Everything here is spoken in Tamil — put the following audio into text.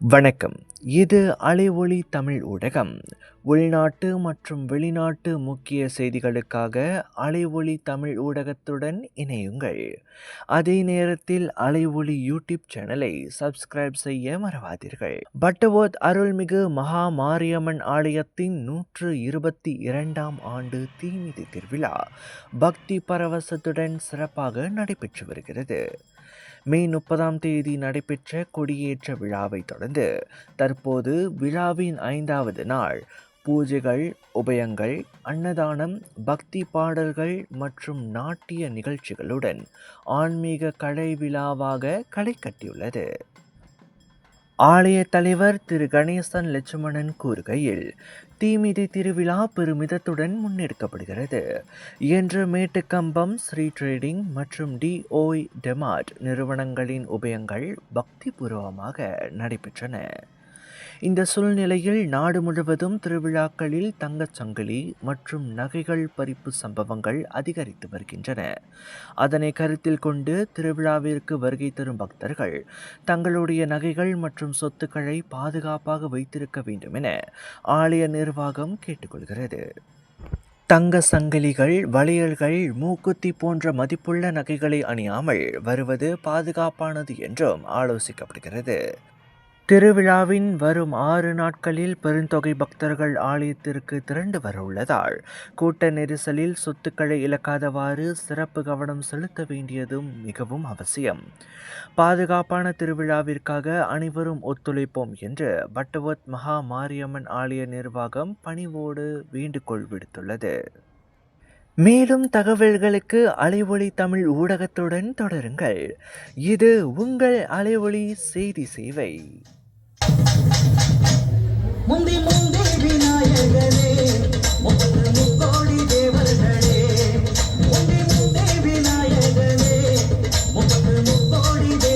வணக்கம். இது அலைஒளி தமிழ் ஊடகம். உள்நாட்டு மற்றும் வெளிநாட்டு முக்கிய செய்திகளுக்காக அலைஒளி தமிழ் ஊடகத்துடன் இணையுங்கள். அதே நேரத்தில் அலைஒளி யூடியூப் சேனலை சப்ஸ்கிரைப் செய்ய மறவாதீர்கள். பட்டவோத் அருள்மிகு மகா மாரியம்மன் ஆலயத்தின் நூற்று இருபத்தி இரண்டாம் ஆண்டு தீமிதி திருவிழா பக்தி பரவசத்துடன் சிறப்பாக நடைபெற்று வருகிறது. மே முப்பதாம் தேதி நடைபெற்ற கொடியேற்ற விழாவை தொடர்ந்து தற்போது விழாவின் ஐந்தாவது நாள் பூஜைகள் உபயங்கள் அன்னதானம் பக்தி பாடல்கள் மற்றும் நாட்டிய நிகழ்ச்சிகளுடன் ஆன்மீக கலை விழாவாக களை கட்டியுள்ளது. ஆலய தலைவர் திரு கணேசன் லட்சுமணன் கூறுகையில் தீமிதி திருவிழா பெருமிதத்துடன் முன்னெடுக்கப்படுகிறது. என்று மேட்டுக்கம்பம் ஸ்ரீ ட்ரேடிங் மற்றும் டிஓய் டெமார்ட் நிறுவனங்களின் உபயங்கள் பக்திபூர்வமாக நடைபெற்றன. இந்த சூழ்நிலையில் நாடு முழுவதும் திருவிழாக்களில் தங்கச் சங்கிலி மற்றும் நகைகள் பறிப்பு சம்பவங்கள் அதிகரித்து வருகின்றன. அதனை கருத்தில் கொண்டு திருவிழாவிற்கு வருகை தரும் பக்தர்கள் தங்களுடைய நகைகள் மற்றும் சொத்துக்களை பாதுகாப்பாக வைத்திருக்க வேண்டும் என ஆலய நிர்வாகம் கேட்டுக்கொள்கிறது. தங்க சங்கிலிகள் வளையல்கள் மூக்குத்தி போன்ற மதிப்புள்ள நகைகளை அணியாமல் வருவது பாதுகாப்பானது என்றும் ஆலோசிக்கப்படுகிறது. திருவிழாவின் வரும் ஆறு நாட்களில் பெருந்தொகை பக்தர்கள் ஆலயத்திற்கு திரண்டு வர உள்ளதால் கூட்ட நெரிசலில் சொத்துக்களை இழக்காதவாறு சிறப்பு கவனம் செலுத்த வேண்டியதும் மிகவும் அவசியம். பாதுகாப்பான திருவிழாவிற்காக அனைவரும் ஒத்துழைப்போம் என்று பட்டவத் மகா மாரியம்மன் ஆலய நிர்வாகம் பணிவோடு வேண்டுகோள் விடுத்துள்ளது. மேலும் தகவல்களுக்கு அலைவொலி தமிழ் ஊடகத்துடன் தொடருங்கள். இது உங்கள் அலைவொலி செய்தி சேவை. முந்தி முந்தி விநாயகரே முப்பது முக்கோடி தேவர்களே. முந்தி முந்தி விநாயகரே முப்பது முக்கோடி தேவர்களே